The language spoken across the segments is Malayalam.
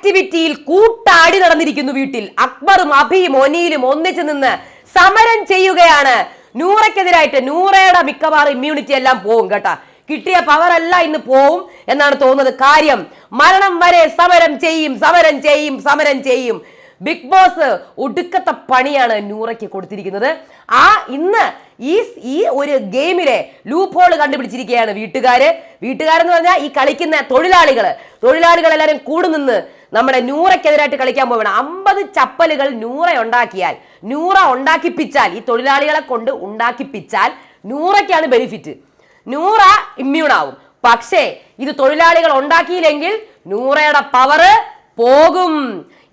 ആക്ടിവിറ്റിയിൽ കൂട്ടാടി നടന്നിരിക്കുന്നു വീട്ടിൽ. അക്ബറും അഭിയും ഒനിയിലും ഒന്നിച്ചു നിന്ന് സമരം ചെയ്യുകയാണ്. നൂറയ്ക്കെതിരായിട്ട് നൂറയുടെ മിക്കവാറും ഇമ്മ്യൂണിറ്റി എല്ലാം പോകും കേട്ടാ. കിട്ടിയ പവർ അല്ല ഇന്ന് പോവും എന്നാണ് തോന്നുന്നത്. കാര്യം മരണം വരെ സമരം ചെയ്യും സമരം ചെയ്യും സമരം ചെയ്യും. ബിഗ് ബോസ് ഒടുക്കത്തെ പണിയാണ് നൂറയ്ക്ക് കൊടുത്തിരിക്കുന്നത്. ആ ഇന്ന് ഈ ഈ ഒരു ഗെയിമിലെ ലൂപ്പ് ഹോൾ കണ്ടുപിടിച്ചിരിക്കുകയാണ് വീട്ടുകാര്. വീട്ടുകാരെന്ന് പറഞ്ഞാൽ ഈ കളിക്കുന്ന തൊഴിലാളികൾ തൊഴിലാളികൾ എല്ലാവരും കൂടി നിന്ന് നമ്മുടെ നൂറയ്ക്കെതിരായിട്ട് കളിക്കാൻ പോവുകയാണ്. അമ്പത് ചപ്പലുകൾ നൂറ ഉണ്ടാക്കിയാൽ നൂറ ഉണ്ടാക്കിപ്പിച്ചാൽ ഈ തൊഴിലാളികളെ കൊണ്ട് ഉണ്ടാക്കിപ്പിച്ചാൽ നൂറയ്ക്കാണ് ബെനിഫിറ്റ് നൂറ ഇമ്മ്യൂൺ ആവും. പക്ഷേ ഇത് തൊഴിലാളികൾ ഉണ്ടാക്കിയില്ലെങ്കിൽ നൂറയുടെ പവർ പോകും.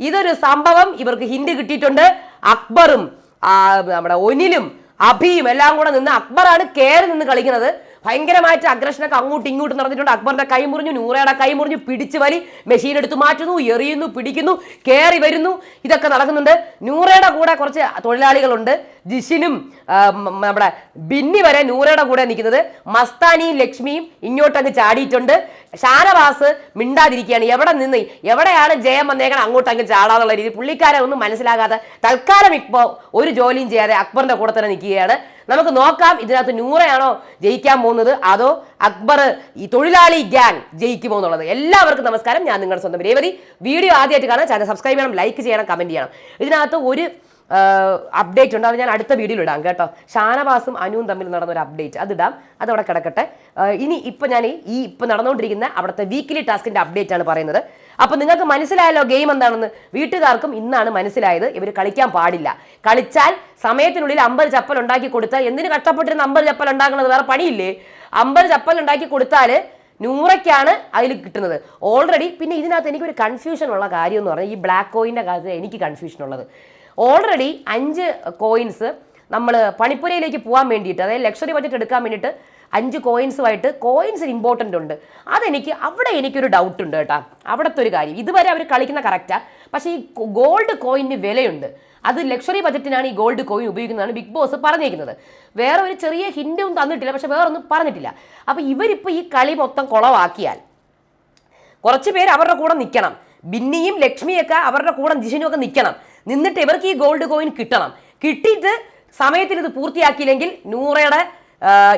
ഇതൊരു സംഭവം ഇവർക്ക് ഹിന്റ് കിട്ടിയിട്ടുണ്ട്. അക്ബറും നമ്മുടെ ഒനിലും അഭിയും എല്ലാം കൂടെ നിന്ന് അക്ബറാണ് കയറി നിന്ന് കളിക്കുന്നത്. ഭയങ്കരമായിട്ട് അഗ്രഷനൊക്കെ അങ്ങോട്ടും ഇങ്ങോട്ടും നടന്നിട്ടുണ്ട്. അക്ബറിന്റെ കൈ മുറിഞ്ഞു നൂറയുടെ കൈ മുറിഞ്ഞു പിടിച്ചു വലി മെഷീൻ എടുത്ത് മാറ്റുന്നു എറിയുന്നു പിടിക്കുന്നു കയറി വരുന്നു. ഇതൊക്കെ നടക്കുന്നുണ്ട്. നൂറയുടെ കൂടെ കുറച്ച് തൊഴിലാളികളുണ്ട്. ജിഷിനും നമ്മുടെ ബിന്നി വരെ നൂറയുടെ കൂടെ നിൽക്കുന്നത്. മസ്താനിയും ലക്ഷ്മിയും ഇങ്ങോട്ടങ്ങ് ചാടിയിട്ടുണ്ട്. ഷാനവാസ് മിണ്ടാതിരിക്കുകയാണ്. എവിടെ നിന്ന്? എവിടെയാണ് ജയം വന്നേക്കണം അങ്ങോട്ട് അങ്ങ് ചാടാന്നുള്ള രീതി. പുള്ളിക്കാരെ ഒന്നും മനസ്സിലാകാതെ തൽക്കാലം ഇപ്പോൾ ഒരു ജോലിയും ചെയ്യാതെ അക്ബറിന്റെ കൂടെ തന്നെ നിൽക്കുകയാണ്. നമുക്ക് നോക്കാം ഇതിനകത്ത് നൂറയാണോ ജയിക്കാൻ പോകുന്നത്? അതോ അക്ബർ ഈ തൊഴിലാളി ഗ്യാങ് ജയിക്കുമോ എന്നുള്ളത്? എല്ലാവർക്കും നമസ്കാരം. ഞാൻ നിങ്ങളുടെ സ്വന്തം രേവതി. വീഡിയോ ആദ്യമായിട്ട് കാണാൻ ചാനൽ സബ്സ്ക്രൈബ് ചെയ്യണം ലൈക്ക് ചെയ്യണം കമന്റ് ചെയ്യണം. ഇതിനകത്ത് ഒരു അപ്ഡേറ്റ് ഉണ്ട്. അത് ഞാൻ അടുത്ത വീഡിയോ ഇടാം കേട്ടോ. ഷാനവാസും അനുവും തമ്മിൽ നടന്ന ഒരു അപ്ഡേറ്റ് അതിടാം അതവിടെ കിടക്കട്ടെ. ഇനി ഇപ്പം ഞാൻ ഈ ഇപ്പം നടന്നുകൊണ്ടിരിക്കുന്ന അവിടുത്തെ വീക്കിലി ടാസ്കിന്റെ അപ്ഡേറ്റ് ആണ് പറയുന്നത്. അപ്പം നിങ്ങൾക്ക് മനസ്സിലായല്ലോ ഗെയിം എന്താണെന്ന്. വീട്ടുകാർക്കും ഇന്നാണ് മനസ്സിലായത്. ഇവർ കളിക്കാൻ പാടില്ല. കളിച്ചാൽ സമയത്തിനുള്ളിൽ അമ്പത് ചപ്പൽ ഉണ്ടാക്കി കൊടുത്താൽ എന്തിന് കഷ്ടപ്പെട്ടിരുന്ന അമ്പത് ചപ്പൽ ഉണ്ടാക്കുന്നത് വേറെ പണിയില്ലേ? അമ്പത് ചപ്പൽ ഉണ്ടാക്കി കൊടുത്താൽ നൂറയ്ക്കാണ് അതിൽ കിട്ടുന്നത്. ഓൾറെഡി പിന്നെ ഇതിനകത്ത് എനിക്കൊരു കൺഫ്യൂഷൻ ഉള്ള കാര്യം എന്ന് പറഞ്ഞാൽ ഈ ബ്ലാക്ക് കോയിന്റെ കാര്യത്തിൽ എനിക്ക് കൺഫ്യൂഷൻ ഉള്ളത്. ഓൾറെഡി അഞ്ച് കോയിൻസ് നമ്മൾ പണിപ്പുരയിലേക്ക് പോകാൻ വേണ്ടിയിട്ട് അതായത് ലക്ഷറി ബഡ്ജറ്റ് എടുക്കാൻ വേണ്ടിയിട്ട് അഞ്ച് കോയിൻസുമായിട്ട് കോയിൻസിന് ഇമ്പോർട്ടന്റ് ഉണ്ട്. അതെനിക്ക് അവിടെ എനിക്കൊരു ഡൗട്ട് ഉണ്ട് കേട്ടോ. അവിടുത്തെ ഒരു കാര്യം. ഇതുവരെ അവർ കളിക്കുന്ന കറക്റ്റാ പക്ഷേ ഈ ഗോൾഡ് കോയിന് വിലയുണ്ട്. അത് ലക്ഷറി ബജറ്റിനാണ് ഈ ഗോൾഡ് കോയിൻ ഉപയോഗിക്കുന്നതാണ് ബിഗ് ബോസ് പറഞ്ഞേക്കുന്നത്. വേറെ ഒരു ചെറിയ ഹിന്റും തന്നിട്ടില്ല. പക്ഷെ വേറെ ഒന്നും പറഞ്ഞിട്ടില്ല. അപ്പോൾ ഇവരിപ്പോൾ ഈ കളി മൊത്തം കുളവാക്കിയാൽ കുറച്ച് പേര് അവരുടെ കൂടെ നിൽക്കണം ബിന്നിയും ലക്ഷ്മിയൊക്കെ അവരുടെ കൂടെ ജിഷിനും ഒക്കെ നിൽക്കണം നിന്നിട്ട് ഇവർക്ക് ഈ ഗോൾഡ് കോയിൻ കിട്ടണം. കിട്ടിയിട്ട് സമയത്തിന് ഇത് പൂർത്തിയാക്കിയില്ലെങ്കിൽ നൂറയുടെ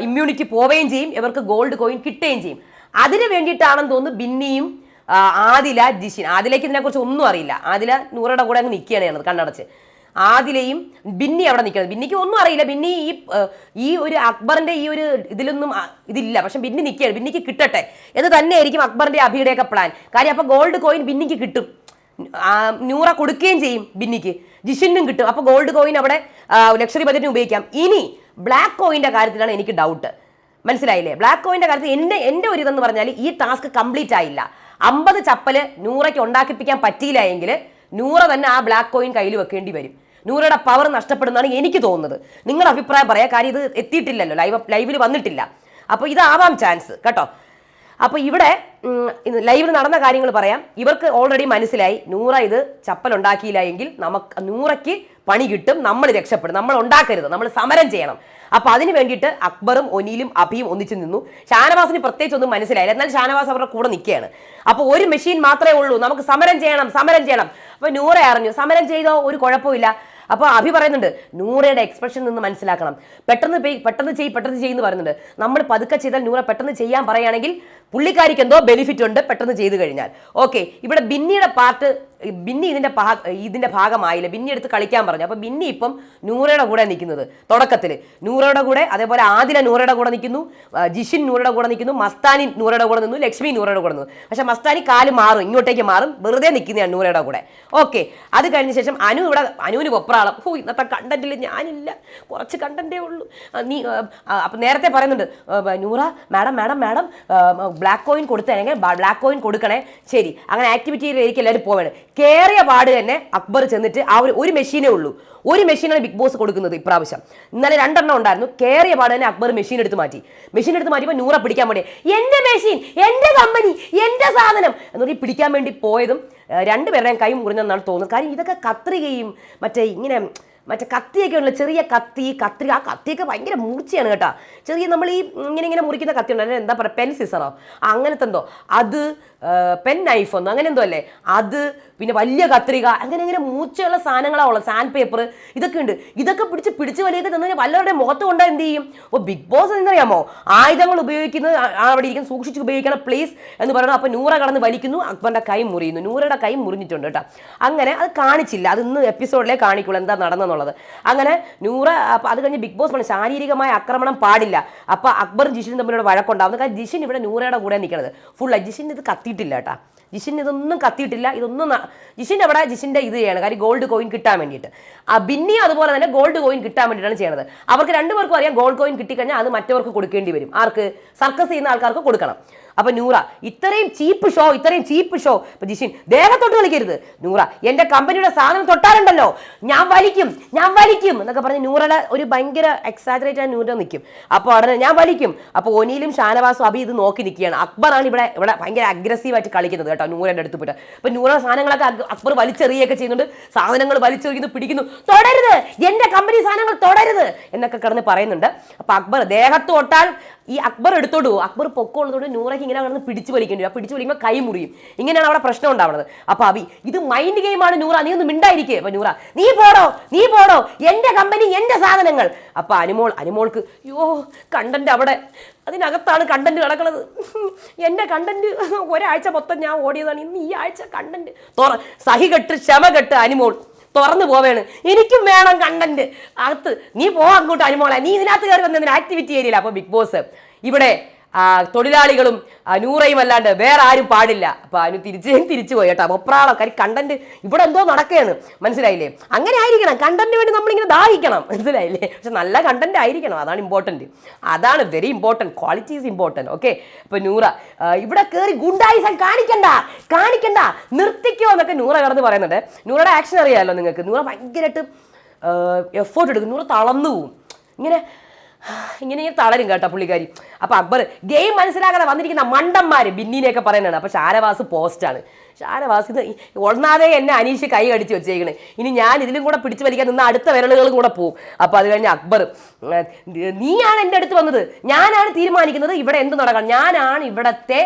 ഇമ്മ്യൂണിറ്റി പോവുകയും ചെയ്യും. ഇവർക്ക് ഗോൾഡ് കോയിൻ കിട്ടുകയും ചെയ്യും. അതിന് വേണ്ടിയിട്ടാണെന്ന് തോന്നുന്നു ബിന്നിയും ആദില ജിഷിൻ. ആദിലേക്ക് ഇതിനെക്കുറിച്ച് ഒന്നും അറിയില്ല. ആദില നൂറയുടെ കൂടെ അങ്ങ് നിൽക്കുകയാണ് ചെയ്യണത് കണ്ണടച്ച്. ആദിലയും ബിന്നി അവിടെ നിൽക്കുന്നത്. ബിന്നിക്ക് ഒന്നും അറിയില്ല. ബിന്നി ഈ ഈ ഒരു അക്ബറിന്റെ ഈ ഒരു ഇതിലൊന്നും ഇതില്ല. പക്ഷെ ബിന്നി നിൽക്കുകയാണ്. ബിന്നിക്ക് കിട്ടട്ടെ. എന്ന് തന്നെയായിരിക്കും അക്ബറിന്റെ അഭിയുടെയൊക്കെ പ്ലാൻ കാര്യം അപ്പൊ ഗോൾഡ് കോയിൻ ബിന്നിക്ക് കിട്ടും. നൂറ കൊടുക്കുകയും ചെയ്യും ബിന്നിക്ക്. ജിഷിനും കിട്ടും. അപ്പൊ ഗോൾഡ് കോയിൻ അവിടെ ലക്ഷറി ബജറ്റിന് ഉപയോഗിക്കാം. ഇനി ബ്ലാക്ക് കോയിന്റെ കാര്യത്തിലാണ് എനിക്ക് ഡൗട്ട് മനസ്സിലായില്ലേ? ബ്ലാക്ക് കോയിന്റെ കാര്യത്തിൽ എന്റെ എന്റെ ഒരു ഇതെന്ന് പറഞ്ഞാൽ ഈ ടാസ്ക് കംപ്ലീറ്റ് ആയില്ല. അമ്പത് ചപ്പൽ നൂറയ്ക്ക് ഉണ്ടാക്കിപ്പിക്കാൻ പറ്റിയില്ല എങ്കിൽ നൂറ തന്നെ ആ ബ്ലാക്ക് കോയിൻ കയ്യിൽ വെക്കേണ്ടി വരും. നൂറയുടെ പവർ നഷ്ടപ്പെടുന്നതാണ് എനിക്ക് തോന്നുന്നത്. നിങ്ങളുടെ അഭിപ്രായം പറയാം. കാര്യം ഇത് എത്തിയിട്ടില്ലല്ലോ. ലൈവ് ലൈവിൽ വന്നിട്ടില്ല. അപ്പോൾ ഇതാവാം ചാൻസ് കേട്ടോ? അപ്പോൾ ഇവിടെ ലൈവിൽ നടന്ന കാര്യങ്ങൾ പറയാം. ഇവർക്ക് ഓൾറെഡി മനസ്സിലായി. നൂറ ഇത് ചപ്പൽ ഉണ്ടാക്കിയില്ല എങ്കിൽ നമുക്ക് നൂറയ്ക്ക് പണി കിട്ടും. നമ്മൾ രക്ഷപ്പെടും. നമ്മൾ ഉണ്ടാക്കരുത്. നമ്മൾ സമരം ചെയ്യണം. അപ്പൊ അതിന് വേണ്ടിയിട്ട് അക്ബറും ഒനിയിലും അഭിയും ഒന്നിച്ചു നിന്നു. ഷാനവാസിന് പ്രത്യേകിച്ച് ഒന്നും മനസ്സിലായില്ല. എന്നാൽ ഷാനവാസ് അവരുടെ കൂടെ നിൽക്കുകയാണ്. അപ്പോൾ ഒരു മെഷീൻ മാത്രമേ ഉള്ളൂ. നമുക്ക് സമരം ചെയ്യണം സമരം ചെയ്യണം. അപ്പൊ നൂറ അറിഞ്ഞു. സമരം ചെയ്തോ ഒരു കുഴപ്പമില്ല. അപ്പോൾ അഭി പറയുന്നുണ്ട് നൂറയുടെ എക്സ്പ്രഷൻ നിന്ന് മനസ്സിലാക്കണം. പെട്ടെന്ന് പെട്ടെന്ന് ചെയ് പെട്ടെന്ന് ചെയ്യുന്നു പറയുന്നുണ്ട്. നമ്മൾ പതുക്കെ ചെയ്താൽ നൂറ പെട്ടെന്ന് ചെയ്യാൻ പറയുകയാണെങ്കിൽ പുള്ളിക്കാരിക്ക് എന്തോ ബെനിഫിറ്റ് ഉണ്ട് പെട്ടെന്ന് ചെയ്തു കഴിഞ്ഞാൽ. ഓക്കെ ഇവിടെ ബിന്നിയുടെ പാർട്ട് ബിന്നി ഇതിന്റെ ഭാഗ ഇതിന്റെ ഭാഗമായില്ല. ബിന്നി എടുത്ത് കളിക്കാൻ പറഞ്ഞു. അപ്പൊ ബിന്നി ഇപ്പം നൂറയുടെ കൂടെ നിൽക്കുന്നത്. തുടക്കത്തിൽ നൂറയുടെ കൂടെ അതേപോലെ ആദില നൂറയുടെ കൂടെ നിൽക്കുന്നു. ജിഷിൻ നൂറയുടെ കൂടെ നിൽക്കുന്നു. മസ്താനി നൂറയുടെ കൂടെ നിന്നു. ലക്ഷ്മി നൂറയുടെ കൂടെ നിന്നു. പക്ഷെ മസ്താനി കാൽ മാറും ഇങ്ങോട്ടേക്ക് മാറും. വെറുതെ നിൽക്കുന്നതാണ് നൂറയുടെ കൂടെ. ഓക്കെ. അത് കഴിഞ്ഞ ശേഷം അനു ഇവിടെ അനുവിന് കൊപ്രാളം ഹോ ഇന്നത്തെ കണ്ടന്റിൽ ഞാനില്ല. കുറച്ച് കണ്ടന്റേ ഉള്ളൂ. നീ അപ്പം നേരത്തെ പറയുന്നുണ്ട് Noora madam madam madam black coin കൊടുത്തേ ബ്ലാക്ക് കോയിൻ കൊടുക്കണേ. ശരി. അങ്ങനെ ആക്ടിവിറ്റിയിലേക്ക് എല്ലാവരും പോവാണ് കയറിയ പാട് തന്നെ അക്ബർ ചെന്നിട്ട് ആ ഒരു ഒരു മെഷീനേ ഉള്ളൂ. ഒരു മെഷീനാണ് ബിഗ് ബോസ് കൊടുക്കുന്നത് ഇപ്രാവശ്യം. ഇന്നലെ രണ്ടെണ്ണം ഉണ്ടായിരുന്നു. കയറിയ പാട് തന്നെ അക്ബർ മെഷീൻ എടുത്ത് മാറ്റി. മെഷീൻ എടുത്ത് മാറ്റിയപ്പോൾ നൂറ പിടിക്കാൻ വേണ്ടി. എന്റെ മെഷീൻ എന്റെ കമ്പനി എന്റെ സാധനം എന്ന് പറഞ്ഞ് പിടിക്കാൻ വേണ്ടി പോയതും രണ്ടുപേരുടെയും കൈ മുറിഞ്ഞെന്നാണ് തോന്നുന്നത്. കാര്യം ഇതൊക്കെ കത്രികയും മറ്റേ ഇങ്ങനെ മറ്റേ കത്തിയൊക്കെ ഉള്ള ചെറിയ കത്തി കത്രിക ആ കത്തിയൊക്കെ ഭയങ്കര മൂർച്ചയാണ് കേട്ടോ. ചെറിയ നമ്മൾ ഈ ഇങ്ങനെ ഇങ്ങനെ മുറിക്കുന്ന കത്തി ഉണ്ടല്ലോ എന്താ പറയുക പെൻ സിസറോ അങ്ങനത്തെ എന്തോ. അത് പെൻ നൈഫ് ഒന്നും അങ്ങനെ എന്തോ അല്ലേ? അത് പിന്നെ വലിയ കത്രിക അങ്ങനെ ഇങ്ങനെ മൂച്ചയുള്ള സാധനങ്ങളാണ് ഉള്ളത് സാൻഡ് പേപ്പർ ഇതൊക്കെ ഉണ്ട്. ഇതൊക്കെ പിടിച്ച് പിടിച്ച് വലിയൊക്കെ തന്നെ വല്ലവരുടെ മുഖത്ത് കൊണ്ടാ എന്ത് ചെയ്യും? അപ്പോൾ ബിഗ് ബോസ് എന്നറിയാമോ ആയുധങ്ങൾ ഉപയോഗിക്കുന്നത് അവിടെ ഇരിക്കും സൂക്ഷിച്ച് ഉപയോഗിക്കണം പ്ലീസ് എന്ന് പറയുന്നത് അപ്പോൾ നൂറ കടന്ന് വലിക്കുന്നു അക്ബറിന്റെ കൈ മുറിയുന്നു. നൂറയുടെ കൈ മുറിഞ്ഞിട്ടുണ്ട് കേട്ടോ. അങ്ങനെ അത് കാണിച്ചില്ല. അത് ഇന്ന് എപ്പിസോഡിലേ കാണിക്കുള്ളൂ എന്താ നടന്നെന്നുള്ളത് അങ്ങനെ നൂറ അപ്പോൾ അത് കഴിഞ്ഞ് ബിഗ് ബോസ് പറഞ്ഞു ശാരീരികമായ ആക്രമണം പാടില്ല. അപ്പോൾ അക്ബറും ജിഷിനും തമ്മിലൂടെ വഴക്കുണ്ടാവുന്നു. കാരണം ജിഷിൻ ഇവിടെ നൂറയുടെ കൂടെ നിൽക്കുന്നത് ഫുൾ ജിഷിൻ ഇത് കത്തിയിട്ടില്ല കേട്ടോ. ജിഷിൻ ഇതൊന്നും കത്തിയിട്ടില്ല. ഇതൊന്നും ജിഷിൻ അവിടെ ജിഷിന്റെ ഇത് ചെയ്യണം. കാര്യം ഗോൾഡ് കോയിൻ കിട്ടാൻ വേണ്ടിയിട്ട്. ബിന്നി അതുപോലെ തന്നെ ഗോൾഡ് കോയിൻ കിട്ടാൻ വേണ്ടിയിട്ടാണ് ചെയ്യുന്നത് അവർക്ക് രണ്ടുപേർക്കും അറിയാം ഗോൾഡ് കോയിൻ കിട്ടിക്കഴിഞ്ഞാൽ അത് മറ്റവർക്ക് കൊടുക്കേണ്ടി വരും. ആർക്ക്? സർക്കസ് ചെയ്യുന്ന ആൾക്കാർക്ക് കൊടുക്കണം. അപ്പൊ നൂറ ഇത്രയും ചീപ്പ് ഷോ ഇത്രയും ചീപ്പ് ഷോ ഇപ്പൊ ജിഷിൻ ദേഹത്തൊട്ട് കളിക്കരുത്. നൂറ എന്റെ കമ്പനിയുടെ സാധനം തൊട്ടാലുണ്ടല്ലോ. ഞാൻ വലിക്കും ഞാൻ വലിക്കും എന്നൊക്കെ പറഞ്ഞ് നൂറയുടെ ഒരു ഭയങ്കര എക്സാജറേറ്റ് ആയി നൂറ നിൽക്കും. അപ്പോൾ ഉടനെ ഞാൻ വലിക്കും. അപ്പോൾ ഒനിയിലും ഷാനവാസും അബി ഇത് നോക്കി നിൽക്കുകയാണ്. അക്ബറാണ് ഇവിടെ ഇവിടെ ഭയങ്കര അഗ്രസീവായിട്ട് കളിക്കുന്നത് കേട്ടോ നൂറയുടെ അടുത്ത് പോയിട്ട്. അപ്പൊ നൂറയുടെ സാധനങ്ങളൊക്കെ അക്ബർ വലിച്ചെറിയൊക്കെ ചെയ്യുന്നുണ്ട്. സാധനങ്ങൾ വലിച്ചെറിയുന്നു പിടിക്കുന്നു. തൊടരുത്! എന്റെ കമ്പനി സാധനങ്ങൾ തൊടരുത്! എന്നൊക്കെ കിടന്ന് പറയുന്നുണ്ട്. അപ്പൊ അക്ബർ ദേഹത്ത് തൊട്ടാൽ ഈ അക്ബർ എടുത്തോട്ട് പോകും അക്ബർ പൊക്കോളത്തോട് നൂറയ്ക്ക് ഇങ്ങനെ കിടന്ന് പിടിച്ചു വലിക്കേണ്ടി വരും. ആ പിടിച്ചു വലിക്കുമ്പോൾ കൈ മുറിയും. ഇങ്ങനെയാണ് അവിടെ പ്രശ്നം ഉണ്ടാവുന്നത്. അപ്പൊ അബി ഇത് മൈൻഡ് ഗെയിമാണ് നൂറ. നീ ഒന്ന് മിണ്ടായിരിക്കേ. അപ്പൊ നൂറ നീ പോടോ നീ പോടോ. എന്റെ കമ്പനി എന്റെ സാധനങ്ങൾ. അപ്പൊ അനുമോൾ അനുമോൾക്ക് യോ കണ്ടന്റ് അവിടെ. അതിനകത്താണ് കണ്ടന്റ് കിടക്കുന്നത് എന്റെ കണ്ടന്റ് ഒരാഴ്ച മൊത്തം ഞാൻ ഓടിയതാണ്. ഇന്ന് ഈ ആഴ്ച കണ്ടന്റ് തുറ സഹി കെട്ട് ക്ഷമ കെട്ട് അനുമോൾ. തുറന്നു പോവേണ്. എനിക്കും വേണം കണ്ടന്റ് അകത്ത് നീ പോ അങ്ങോട്ട് അനുമോളെ. നീ ഇതിനകത്ത് കയറി വന്നതിന് ആക്ടിവിറ്റി ഏരിയയില്ല അപ്പൊ ബിഗ് ബോസ് ഇവിടെ തൊഴിലാളികളും നൂറയും അല്ലാണ്ട് വേറെ ആരും പാടില്ല. അപ്പോൾ അനു തിരിച്ച് തിരിച്ചു പോയി കേട്ടോ. ഒപ്രാളം കാര്യം കണ്ടന്റ് ഇവിടെ എന്തോ നടക്കുകയാണ്. മനസ്സിലായില്ലേ? അങ്ങനെ ആയിരിക്കണം. കണ്ടന്റിന് വേണ്ടി നമ്മളിങ്ങനെ ദാഹിക്കണം. മനസ്സിലായില്ലേ? പക്ഷെ നല്ല കണ്ടന്റ് ആയിരിക്കണം. അതാണ് ഇമ്പോർട്ടന്റ് അതാണ് very important quality is important okay ഇപ്പൊ നൂറ ഇവിടെ കയറി ഗുണ്ടായിസം കാണിക്കണ്ട. കാണിക്കണ്ട. നിർത്തിക്കോ എന്നൊക്കെ നൂറ കടന്ന് പറയുന്നുണ്ട്. നൂറയുടെ ആക്ഷൻ അറിയാമല്ലോ നിങ്ങൾക്ക്? നൂറ ഭയങ്കരമായിട്ട് എഫേർട്ട് എടുക്കും. നൂറ തളർന്നു പോവും. ഇങ്ങനെ ഇങ്ങനെ ഇങ്ങനെ തളരും കേട്ടോ പുള്ളിക്കാരി. അപ്പൊ അക്ബർ ഗെയിം മനസ്സിലാക്കാതെ വന്നിരിക്കുന്ന മണ്ടന്മാര് ബിന്നിനെയൊക്കെ പറയുന്നതാണ്. അപ്പൊ ഷാനവാസ് പോസ്റ്റാണ് ഷാനവാസ് ഇത് ഒന്നാതെ എന്നെ അനീഷ് കൈ അടിച്ച് വെച്ചേക്കണേ. ഇനി ഞാൻ ഇതിലും കൂടെ പിടിച്ചു വലിക്കാൻ നിന്ന് അടുത്ത വിരലുകളും കൂടെ പോകും അപ്പൊ അത് കഴിഞ്ഞ് അക്ബർ നീയാണ് എന്റെ അടുത്ത് വന്നത്. ഞാനാണ് തീരുമാനിക്കുന്നത് ഇവിടെ എന്ത് നടക്കണം. ഞാനാണ് ഇവിടത്തെ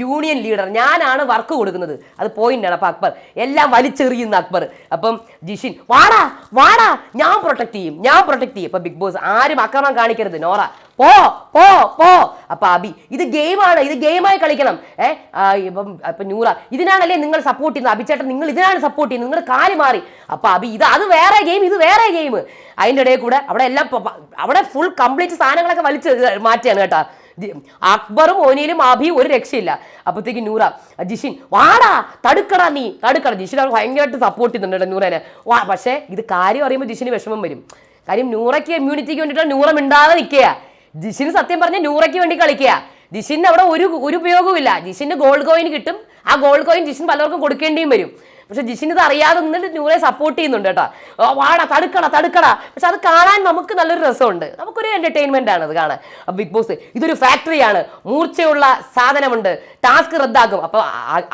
യൂണിയൻ ലീഡർ. ഞാനാണ് വർക്ക് കൊടുക്കുന്നത്. അത് പോയിന്റാണ് അപ്പൊ അക്ബർ എല്ലാം വലിച്ചെറിയുന്ന അക്ബർ. അപ്പം ജിഷിൻ വാടാ വാടാ ഞാൻ പ്രൊട്ടക്ട് ചെയ്യും. ഞാൻ പ്രൊട്ടക്ട് ചെയ്യും. ഇപ്പൊ ബിഗ് ബോസ് ആരും അക്രമം കാണിക്കരുത് നോറ. പോ പോ പോ. അപ്പൊ അബി ഇത് ഗെയിമാണ് ഇത് ഗെയിമായി കളിക്കണം. ഏഹ് ഇപ്പം ഇപ്പൊ നൂറ ഇതിനാണല്ലേ നിങ്ങൾ സപ്പോർട്ട് ചെയ്യുന്നത്? അബിച്ചേട്ടൻ നിങ്ങൾ ഇതിനാണ് സപ്പോർട്ട് ചെയ്യുന്നത്. നിങ്ങൾ കാലി മാറി. അപ്പൊ അബി ഇത് അത് വേറെ ഗെയിം ഇത് വേറെ ഗെയിം അതിന്റെ ഇടയിൽ കൂടെ അവിടെ എല്ലാം അവിടെ ഫുൾ കംപ്ലീറ്റ് സാധനങ്ങളൊക്കെ വലിച്ച് മാറ്റിയാണ് കേട്ടാ. അക്ബറും ഓനിയിലും അഭിയും ഒരു രക്ഷയില്ല. അപ്പത്തേക്ക് നൂറ ജിഷിൻ വാടാ തടുക്കടാ നീ തടുക്കട. ജിഷിൻ അവർ ഭയങ്കരമായിട്ട് സപ്പോർട്ട് ചെയ്യുന്നുണ്ട് നൂറനെ. വാ പക്ഷേ ഇത് കാര്യം അറിയുമ്പോൾ ജിഷിന് വിഷമം വരും. കാര്യം നൂറയ്ക്ക് ഇമ്മ്യൂണിറ്റിക്ക് വേണ്ടിയിട്ടാണ് നൂറ മിണ്ടാതെ നിൽക്കുക. ജിഷിന് സത്യം പറഞ്ഞ നൂറയ്ക്ക് വേണ്ടി കളിക്കുക. ജിഷിന് അവിടെ ഒരു ഒരു ഉപയോഗവും ഇല്ല ജിഷിന് ഗോൾഡ് കോയിൻ കിട്ടും. ആ ഗോൾഡ് കോയിൻ ജിഷിൻ പലർക്കും കൊടുക്കേണ്ടിയും വരും. പക്ഷെ ജിഷിൻ ഇത് അറിയാതെ നിന്നിട്ട് നൂറെ സപ്പോർട്ട് ചെയ്യുന്നുണ്ട് കേട്ടോ. വാടാ തടുക്കട തടുക്കട. പക്ഷെ അത് കാണാൻ നമുക്ക് നല്ലൊരു രസമുണ്ട്. നമുക്കൊരു എന്റർടൈൻമെന്റ് ആണ് അത് കാണാൻ. ബിഗ് ബോസ് ഇതൊരു ഫാക്ടറിയാണ് മൂർച്ചയുള്ള സാധനമുണ്ട്. ടാസ്ക് റദ്ദാക്കും. അപ്പൊ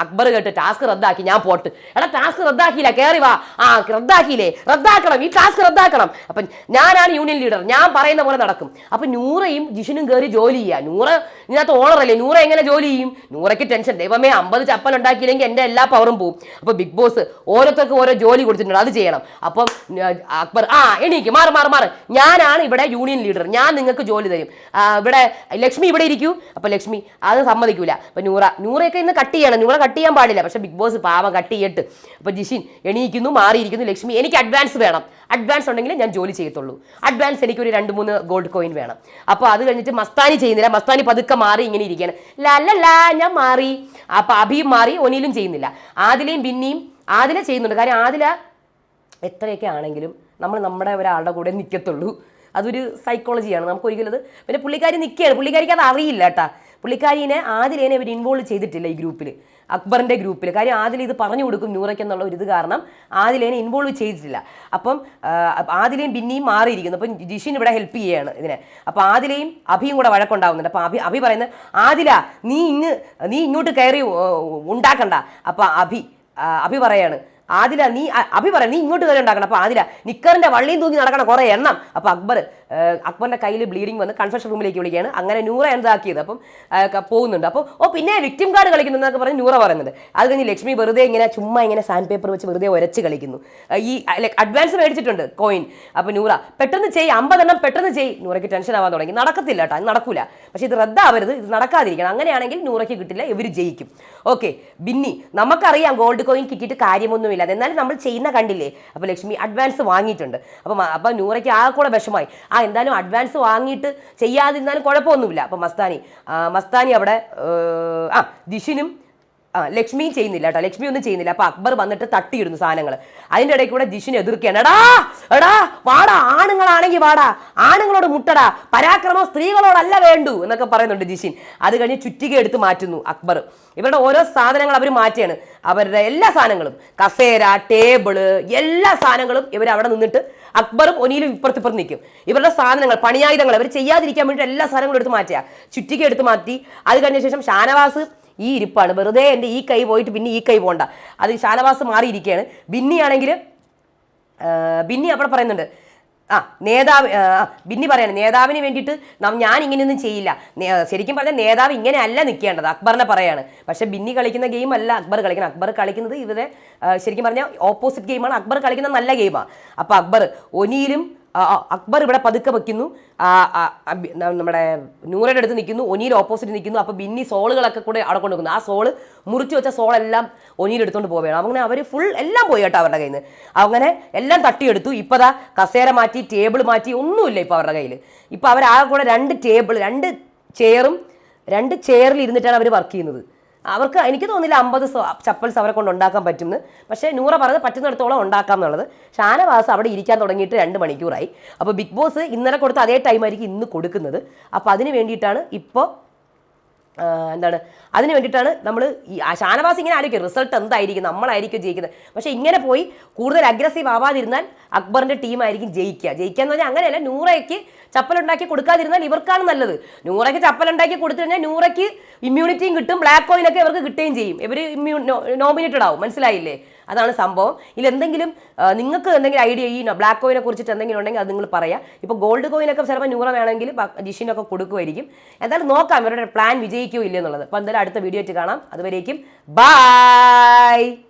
അക്ബർ കേട്ട് ടാസ്ക് റദ്ദാക്കി ഞാൻ പോട്ട്. എടാ ടാസ്ക് റദ്ദാക്കിയില്ല കയറി വാ. ആ റദ്ദാക്കിയില്ലേ? റദ്ദാക്കണം ഈ ടാസ്ക് റദ്ദാക്കണം. അപ്പൊ ഞാനാണ് യൂണിയൻ ലീഡർ ഞാൻ പറയുന്ന പോലെ നടക്കും. അപ്പൊ നൂറയും ജിഷിനും കയറി ജോലി ചെയ്യുക നൂറ് ഇതിനകത്ത് ഓണറല്ലേ നൂറ എങ്ങനെ ജോലി ചെയ്യും? നൂറയ്ക്ക് ടെൻഷൻ ദൈവമേ അമ്പത് ചപ്പൽ ഉണ്ടാക്കിയില്ലെങ്കിൽ എന്റെ എല്ലാ പവറും പോവും. അപ്പൊ ബിഗ് ബോസ് ഓരോരുത്തർക്കും ഓരോ ജോലി കൊടുത്തിട്ടുണ്ട്. അത് ചെയ്യണം. അപ്പം അക്ബർ ആ എണീക്ക്. മാറി മാറി മാറി. ഞാനാണ് ഇവിടെ യൂണിയൻ ലീഡർ ഞാൻ നിങ്ങൾക്ക് ജോലി തരും. ഇവിടെ ലക്ഷ്മി ഇവിടെ ഇരിക്കൂ. അപ്പൊ ലക്ഷ്മി അത് സമ്മതിക്കൂല. അപ്പൊ നൂറ നൂറയൊക്കെ ഇന്ന് കട്ട് ചെയ്യണം. നൂറ കട്ട് ചെയ്യാൻ പാടില്ല. പക്ഷേ ബിഗ് ബോസ് പാവം കട്ട് ചെയ്യട്ട്. അപ്പൊ ജിഷിൻ എണീക്കുന്നു മാറിയിരിക്കുന്നു. ലക്ഷ്മി എനിക്ക് അഡ്വാൻസ് വേണം. അഡ്വാൻസ് ഉണ്ടെങ്കിൽ ഞാൻ ജോലി ചെയ്യത്തുള്ളൂ. അഡ്വാൻസ് എനിക്ക് ഒരു രണ്ട് മൂന്ന് ഗോൾഡ് കോയിൻ വേണം. അപ്പോൾ അത് കഴിഞ്ഞിട്ട് മസ്താനി ചെയ്യുന്നില്ല. മസ്താനി പതുക്കെ മാറി ഇങ്ങനെ ഇരിക്കുകയാണ്. ലല്ല ഞാൻ മാറി. അപ്പൊ അഭിയും മാറി ഒനിയിലും ചെയ്യുന്നില്ല. ആദിലയും ബിന്നിയും ആദില ചെയ്യുന്നുണ്ട്. കാര്യം ആദില എത്രയൊക്കെ ആണെങ്കിലും നമ്മൾ നമ്മുടെ ഒരാളുടെ കൂടെ നിൽക്കത്തുള്ളൂ അതൊരു സൈക്കോളജിയാണ് നമുക്ക് ഒരിക്കലും അത് പിന്നെ പുള്ളിക്കാരി നിൽക്കുകയാണ് പുള്ളിക്കാരിക്ക് അത് അറിയില്ല കേട്ടാ. പുള്ളിക്കാരിനെ ആദിലേനെ ഇവർ ഇൻവോൾവ് ചെയ്തിട്ടില്ല ഈ ഗ്രൂപ്പിൽ അക്ബറിന്റെ ഗ്രൂപ്പിൽ കാര്യം ആദിൽ ഇത് പറഞ്ഞു കൊടുക്കും നൂറയ്ക്കെന്നുള്ള ഒരു ഇത് കാരണം ആദിലേനെ ഇൻവോൾവ് ചെയ്തിട്ടില്ല. അപ്പം ആദിലയും പിന്നെയും മാറിയിരിക്കുന്നു. അപ്പം ജിഷിൻ ഇവിടെ ഹെൽപ്പ് ചെയ്യുകയാണ് ഇതിനെ. അപ്പോൾ ആദിലയും അഭിയും കൂടെ വഴക്കുണ്ടാവുന്നുണ്ട്. അപ്പം അഭി അഭി പറയുന്നത് ആദില നീ ഇങ്ങ് നീ ഇങ്ങോട്ട് കയറി ഉണ്ടാക്കണ്ട. അപ്പം അഭി അഭി പറയാണ് ആദില നീ അഭി പറയാം നീ ഇങ്ങോട്ട് കയറി ഉണ്ടാക്കണം. അപ്പൊ ആദില നിക്കറിന്റെ വള്ളിയും തൂങ്ങി നടക്കണം കുറെ എണ്ണം. അപ്പൊ അക്ബർ അക്ബറിന്റെ കയ്യിൽ ബ്ലീഡിങ് വന്ന് കൺഫെഷൻ റൂമിലേക്ക് വിളിക്കുകയാണ്. അങ്ങനെ നൂറ എന്താക്കിയത്? അപ്പം പോകുന്നുണ്ട്. അപ്പോൾ ഓ പിന്നെ വിക്ടിം കാർഡ് കളിക്കുന്നു എന്നൊക്കെ പറഞ്ഞ് നൂറ പറയുന്നത് അത് കഴിഞ്ഞ് ലക്ഷ്മി വെറുതെ ഇങ്ങനെ ചുമ്മാ ഇങ്ങനെ സാൻഡ് പേപ്പർ വെച്ച് വെറുതെ ഉരച്ച് കളിക്കുന്നു. ഈ ലൈക്ക് അഡ്വാൻസ് മേടിച്ചിട്ടുണ്ട് കോയിൻ അപ്പോൾ നൂറ പെട്ടെന്ന് ചെയ്യ് അമ്പതെണ്ണം പെട്ടെന്ന് ചെയ്യ്. നൂറയ്ക്ക് ടെൻഷൻ ആവാൻ തുടങ്ങി. നടക്കത്തില്ല കേട്ടോ നടക്കൂല. പക്ഷേ ഇത് റദ്ദാവരുത് ഇത് നടക്കാതിരിക്കണം. അങ്ങനെയാണെങ്കിൽ നൂറയ്ക്ക് കിട്ടില്ല ഇവർ ജയിക്കും. ഓക്കെ ബിന്നി നമുക്കറിയാം ഗോൾഡ് കോയിൻ കിട്ടിയിട്ട് കാര്യമൊന്നുമില്ല. എന്നാലും നമ്മൾ ചെയ്യുന്ന കണ്ടില്ലേ? അപ്പോൾ ലക്ഷ്മി അഡ്വാൻസ് വാങ്ങിയിട്ടുണ്ട്. അപ്പം അപ്പം നൂറയ്ക്ക് ആ കൂടെ വിഷമായി ആ എന്തായാലും അഡ്വാൻസ് വാങ്ങിയിട്ട് ചെയ്യാതിരുന്നാലും കുഴപ്പമൊന്നുമില്ല. അപ്പം മസ്താനി മസ്താനി അവിടെ ആ ദിഷിനും ലക്ഷ്മിയും ചെയ്യുന്നില്ല കേട്ടോ ലക്ഷ്മി ഒന്നും ചെയ്യുന്നില്ല. അപ്പൊ അക്ബർ വന്നിട്ട് തട്ടിയിടുന്നു സാധനങ്ങൾ അതിന്റെ ഇടയ്ക്ക് കൂടെ ജിഷിനെ എതിർക്കുകയാണ്. എടാ എടാ വാടാ ആണുങ്ങളാണെങ്കിൽ വാടാ ആണുങ്ങളോട് മുട്ടടാ പരാക്രമം സ്ത്രീകളോടല്ല വേണ്ടു എന്നൊക്കെ പറയുന്നുണ്ട് ജിഷിൻ. അത് കഴിഞ്ഞ് ചുറ്റിക എടുത്ത് മാറ്റുന്നു അക്ബർ. ഇവരുടെ ഓരോ സാധനങ്ങൾ അവർ മാറ്റിയാണ് അവരുടെ എല്ലാ സാധനങ്ങളും കസേര ടേബിൾ എല്ലാ സാധനങ്ങളും ഇവർ അവിടെ നിന്നിട്ട് അക്ബറും ഒനിയിലും ഇപ്പുറത്ത് ഇപ്പുറത്ത് നിൽക്കും. ഇവരുടെ സാധനങ്ങൾ പണിയായുധങ്ങൾ അവർ ചെയ്യാതിരിക്കാൻ വേണ്ടിയിട്ട് എല്ലാ സാധനങ്ങളും എടുത്ത് മാറ്റുക. ചുറ്റിക എടുത്ത് മാറ്റി. അത് കഴിഞ്ഞ ശേഷം ഷാനവാസ് ഈ ഇരിപ്പാണ്. വെറുതെ എന്റെ ഈ കൈ പോയിട്ട് പിന്നെ ഈ കൈ പോകണ്ട അത് ഷാനവാസ് മാറിയിരിക്കുകയാണ്. ബിന്നിയാണെങ്കിൽ ബിന്നി അവിടെ പറയുന്നുണ്ട്. ആ നേതാവ് ബിന്നി പറയാണ് നേതാവിന് വേണ്ടിയിട്ട് ഞാൻ ഇങ്ങനെയൊന്നും ചെയ്യില്ല. ശരിക്കും പറഞ്ഞാൽ നേതാവ് ഇങ്ങനെയല്ല നിൽക്കേണ്ടത് അക്ബറിനെ പറയാണ്. പക്ഷേ ബിന്നി കളിക്കുന്ന ഗെയിം അല്ല അക്ബർ കളിക്കുന്നത്. അക്ബർ കളിക്കുന്നത് ഇവരെ ശരിക്കും പറഞ്ഞാൽ ഓപ്പോസിറ്റ് ഗെയിമാണ് അക്ബർ കളിക്കുന്ന നല്ല ഗെയിമാണ് അപ്പോൾ അക്ബർ ഒനിയിലും അക്ബർ ഇവിടെ പതുക്കെ വെക്കുന്നു. നമ്മുടെ നൂറയുടെ അടുത്ത് നിൽക്കുന്നു. ഒനിയിൽ ഓപ്പോസിറ്റ് നിൽക്കുന്നു. അപ്പോൾ ബിന്നി സോളുകളൊക്കെ കൂടെ അവിടെ കൊണ്ട് വെക്കുന്നു ആ സോൾ മുറിച്ച് വെച്ച സോളെല്ലാം ഒനിയിൽ എടുത്തുകൊണ്ട് പോവുകയാണ്. അങ്ങനെ അവർ ഫുൾ എല്ലാം പോയി കേട്ടോ അവരുടെ കയ്യിൽ നിന്ന് അങ്ങനെ എല്ലാം തട്ടിയെടുത്തു. ഇപ്പോൾ ദാ കസേര മാറ്റി ടേബിൾ മാറ്റി ഒന്നുമില്ല ഇപ്പോൾ അവരുടെ കയ്യിൽ ഇപ്പോൾ അവരാകെ കൂടെ രണ്ട് ടേബിൾ രണ്ട് ചെയറും രണ്ട് ചെയറിൽ ഇരുന്നിട്ടാണ് അവർ വർക്ക് ചെയ്യുന്നത്. അവർക്ക് എനിക്ക് തോന്നില്ല അമ്പത് ചപ്പൽസ് അവരെ കൊണ്ട് ഉണ്ടാക്കാൻ പറ്റുമെന്ന്. പക്ഷേ നൂറ പറഞ്ഞത് പറ്റുന്നിടത്തോളം ഉണ്ടാക്കാം എന്നുള്ളത്. ഷാനവാസ് അവിടെ ഇരിക്കാൻ തുടങ്ങിയിട്ട് രണ്ട് മണിക്കൂറായി. അപ്പോൾ ബിഗ് ബോസ് ഇന്നലെ കൊടുത്ത അതേ ടൈമായിരിക്കും ഇന്ന് കൊടുക്കുന്നത്. അപ്പോൾ അതിന് വേണ്ടിയിട്ടാണ് ഇപ്പോൾ എന്താണ്? അതിന് വേണ്ടിയിട്ടാണ് നമ്മൾ ഈ ഷാനവാസ് ഇങ്ങനെ ആയിരിക്കും റിസൾട്ട് എന്തായിരിക്കും? നമ്മളായിരിക്കും ജയിക്കുന്നത്. പക്ഷേ ഇങ്ങനെ പോയി കൂടുതൽ അഗ്രസീവ് ആവാതിരുന്നാൽ അക്ബറിന്റെ ടീമായിരിക്കും ജയിക്കുക. ജയിക്കുക എന്ന് പറഞ്ഞാൽ അങ്ങനെയല്ല. നൂറയ്ക്ക് ചപ്പലുണ്ടാക്കി കൊടുക്കാതിരുന്നാൽ ഇവർക്കാണ് നല്ലത്. നൂറയ്ക്ക് ചപ്പലുണ്ടാക്കി കൊടുത്തു കഴിഞ്ഞാൽ നൂറയ്ക്ക് ഇമ്മ്യൂണിറ്റിയും കിട്ടും. ബ്ലാക്ക് കോയിനൊക്കെ ഇവർക്ക് കിട്ടുകയും ചെയ്യും. ഇവർ ഇമ്മ്യൂ നോമിനേറ്റഡ് ആവും. മനസ്സിലായില്ലേ? അതാണ് സംഭവം. ഇതിൽ എന്തെങ്കിലും നിങ്ങൾക്ക് എന്തെങ്കിലും ഐഡിയ ഈ ബ്ലാക്ക് കോയിനെ കുറിച്ചിട്ട് എന്തെങ്കിലും ഉണ്ടെങ്കിൽ അത് നിങ്ങൾ പറയാം. ഇപ്പോൾ ഗോൾഡ് കോയിനൊക്കെ ചിലപ്പോൾ ന്യൂറ വേണമെങ്കിൽ ജിഷിനൊക്കെ കൊടുക്കുമായിരിക്കും. എന്തായാലും നോക്കാം ഇവരുടെ പ്ലാൻ വിജയിക്കുകയോ ഇല്ലെന്നുള്ളത് അപ്പോൾ എന്തായാലും അടുത്ത വീഡിയോ ആയിട്ട് കാണാം. അതുവരേക്കും ബൈ